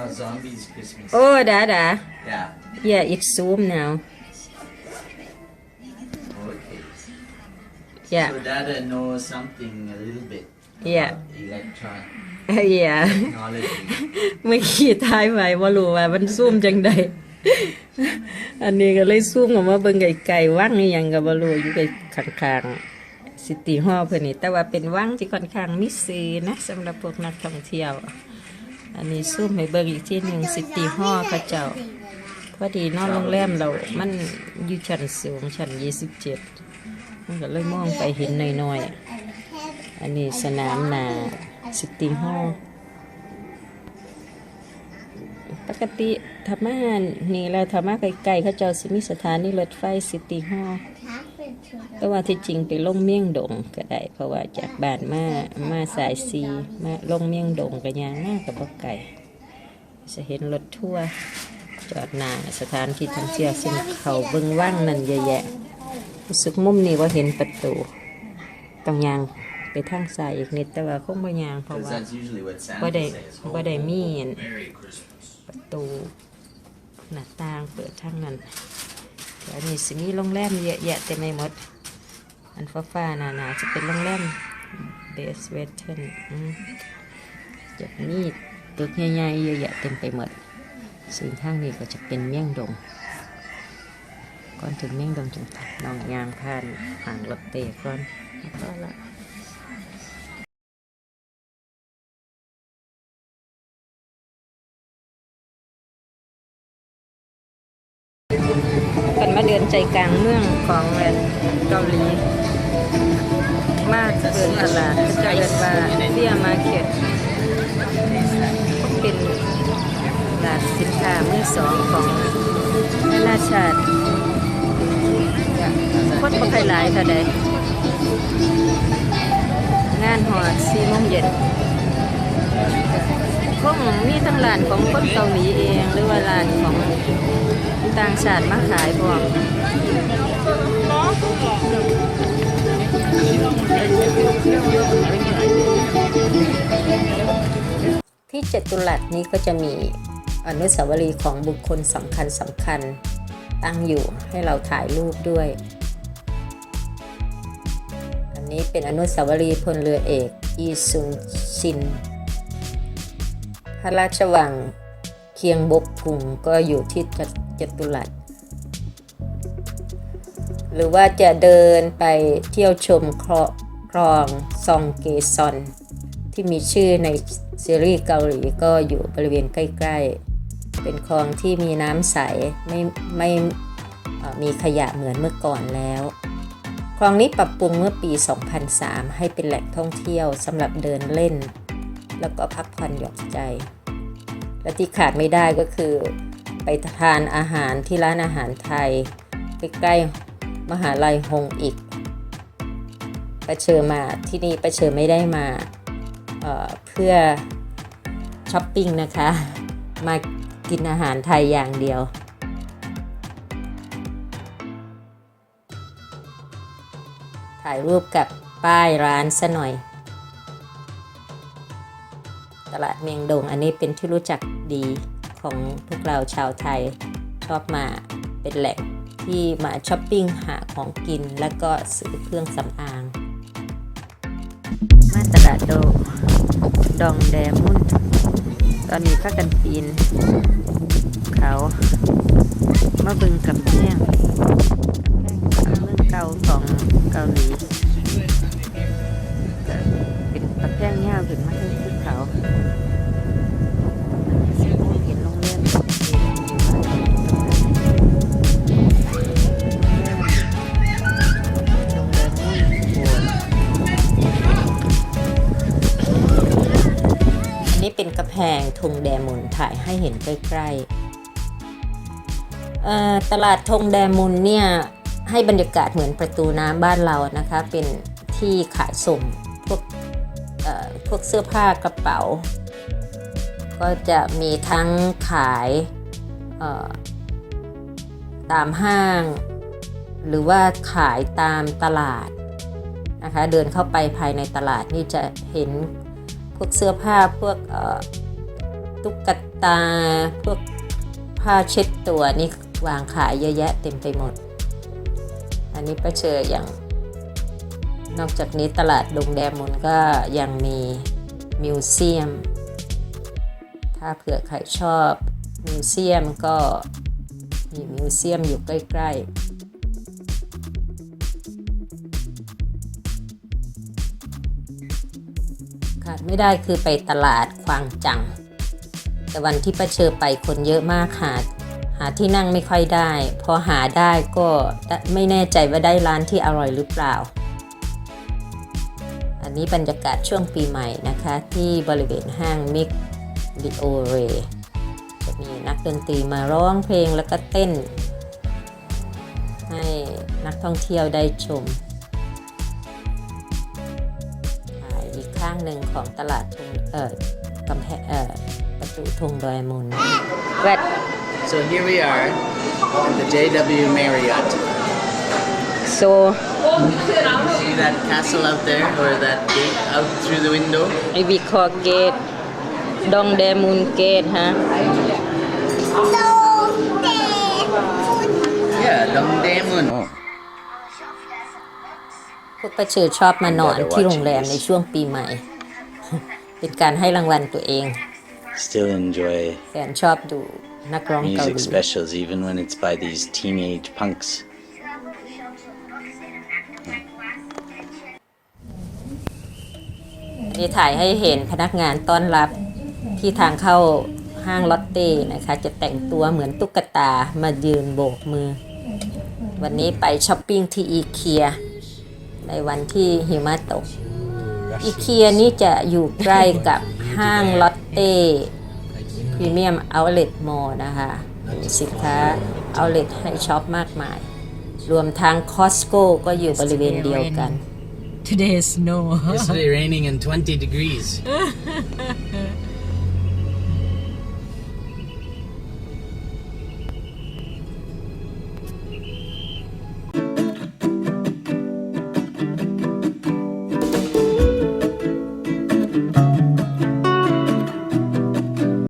Oh, zombies Christmas. Oh, da da. Yeah. Yeah, it's warm now. Okay. Yeah. So Dada knows something a little bit. Yeah. Electron. About Electron yeah technology. เมื่อกี้ทายไว้ว่ารู้ว่ามันซูมจังใดอันนี้ก็เลยซูมออกมาเบิ่งไกลๆว่างนี่ยังก็บ่รู้อยู่ข้างๆซิตี้ฮอลล์เพิ่นนี่แต่ว่าเป็นว่างที่ค่อนข้างมีซื้อนะสำหรับพวกนักท่องเที่ยว อันนี้ซูมให้เบิ่งอีกทีหนึงซิตี้ฮอลล์เขาเจ้าพอดีนอนโรงแรมเรา มันอยู่ชั้นสูงชั้น27มันก็เลยมองไปเห็นหน่อยๆอันนี้สนามหนา ซิตี้ฮอลปกติธรรมานี่แล้วธรรมาไกลๆเขาเจ้าสิมีสถานีรถไฟซิตี้ฮอลล์แต่ว่าที่จริงไปล่งเมี่ยงดงก็ได้ เพราะว่าจากบ้านมามาสายซีมาล่งเมี่ยงดงก็ยางหน้ากับบ่ไก่ จะเห็นรถทั่วจอดหน้าสถานที่ท่องเที่ยวซึ่งเขาเบิ่งว่างนั่นเยอะแยะรู้สึกมุมนี้ว่าเห็นประตูต้องยาง ไปทางซ้ายอีกนิดแต่ว่าคงบ่ยางเพราะ Because ว่า that's usually what บ่ Santa ได้ says. บ่ได้มีอัน Merry Christmas. ประตูหน้าต่างเปิดทางนั้นแถวนี้สิมีโรงแรมเยอะแยะเต็มไปหมด อันฟ้าฟ้าๆหนาๆจะเป็นโรงแรมเบสเวทเทนจะมีตึกใหญ่ๆเยอะแยะเต็มไปหมดส่วนทางนี้ก็จะเป็นเมี่ยงดงก่อนถึงเมี่ยงดงจังน้องยางผ่านหางรถเตะก่อนแล้วก็ละ กันมาเดินใจกลางเมืองของเกาหลี มาเดินตลาดก็จะเดินว่าเบียมาเก็ตเป็นตลาดสินค้ามือสองของนานาชาติคนบ่ใครหลายเท่าใดงานหอดสี่โมงเย็นคงมีทั้งร้านของคนเกาหลีเองหรือว่าร้านของ ต่างชาติมาขายพวกที่เจตุรัสนี้ก็จะมีอนุสาวรีย์ของบุคคลสำคัญสำคัญตั้งอยู่ให้เราถ่ายรูปด้วย อันนี้เป็นอนุสาวรีย์พลเรือเอกอีซุนชิน พระราชวัง เคียงบกพุงก็อยู่ที่จตุรัสหรือว่าจะเดินไปเที่ยวชมคลอคลองซองเกซอน ที่มีชื่อในซีรีส์เกาหลีก็อยู่บริเวณใกล้ ๆ เป็นคลองที่มีน้ำใสไม่ไม่มีขยะเหมือนเมื่อก่อนแล้ว คลองนี้ปรับปรุงเมื่อปี 2003 ให้เป็นแหล่งท่องเที่ยวสำหรับเดินเล่น แล้วก็พักผ่อนหย่อนใจ และที่ขาดไม่ได้ก็คือ ไปทานอาหารที่ร้านอาหารไทย ใกล้ๆมหาลัยฮงอีกประเชิญมาที่นี่ประเชิญไม่ได้มาเเพื่อช้อปปิ้งนะคะ มากินอาหารไทยอย่างเดียวถ่ายรูปกับป้ายร้านซะหน่อย ตลาดเมียงดง อันนี้เป็นที่รู้จักดีของพวกเราชาวไทย ชอบมาเป็นแหล่งที่มาช้อปปิ้งหาของกิน แล้วก็ซื้อเครื่องสำอาง มาตลาดโดดองแดมุนตอนนี้พักกันปีน เขามาบึงกับแห้งแห้งเมืองเก่าของเกาหลี เป็นกระแพงยาวขึ้นมาทั้ เป็นกระแพงทงแดมุนถ่ายให้เห็นใกล้ๆตลาดทงแดมุนเนี่ยให้บรรยากาศเหมือนประตูน้ำบ้านเรานะคะ เป็นที่ขายส่งพวกเอ่อพวกเสื้อผ้ากระเป๋า ก็จะมีทั้งขายตามห้าง หรือว่าขายตามตลาดนะคะ เดินเข้าไปภายในตลาดนี่จะเห็น วกเสื้อผ้าพวกตุ๊กตา พวกผ้าเช็ดตัวนี่วางขายเยอะแยะเต็มไปหมด อันนี้ประเชออย่าง นอกจากนี้ตลาดดงแดมนก็ยังมีมิวเซียม ถ้าเผื่อใครชอบมิวเซียมก็มีมิวเซียมอยู่ใกล้ ๆ ขาดไม่ได้คือไปตลาดควางจัง แต่วันที่ประเชอไปคนเยอะมากหาหาที่นั่งไม่ค่อยได้ พอหาได้ก็ไม่แน่ใจว่าได้ร้านที่อร่อยหรือเปล่า อันนี้บรรยากาศช่วงปีใหม่นะคะ ที่บริเวณห้างมิกลิโอเรจะมีนักดนตรีมาร้องเพลงแล้วก็เต้น ให้นักท่องเที่ยวได้ชม ข้างหนึ่งของตลาดทงเอ่อกำแพงเอ่อประตูธงดอยมุนแวด So here we are at the JW Marriott. โซ See that castle out there or that gate out through the window? ไอวีคอเกตดองแดมุนเกตฮะ Yeah, ระเชิดชอบมานอนที่โรงแรมในช่วงปีใหม่ เป็นการให้รางวัลตัวเอง Still enjoy แฟนชอบดูนักร้องเกาห music ลี specials even when it's by these teenage punks. นี่ถ่ายให้เห็นพนักงานต้อนรับที่ทางเข้าห้างลอตเต้นะคะ จะแต่งตัวเหมือนตุ๊กตามายืนโบกมือ วันนี้ไปช้อปปิ้งที่อีเคีย ในวันที่หิมะตก อีเคียนี่จะอยู่ใกล้กับห้างลอตเต้พรีเมียมเอาเล t มอลนะคะมีสินค้าเอาเล t ให้ช็อปมากมาย รวมทั้งคอสโก้ก็อยู่บริเวณเดียวกัน Today is snow. Yesterday raining and 20 degrees.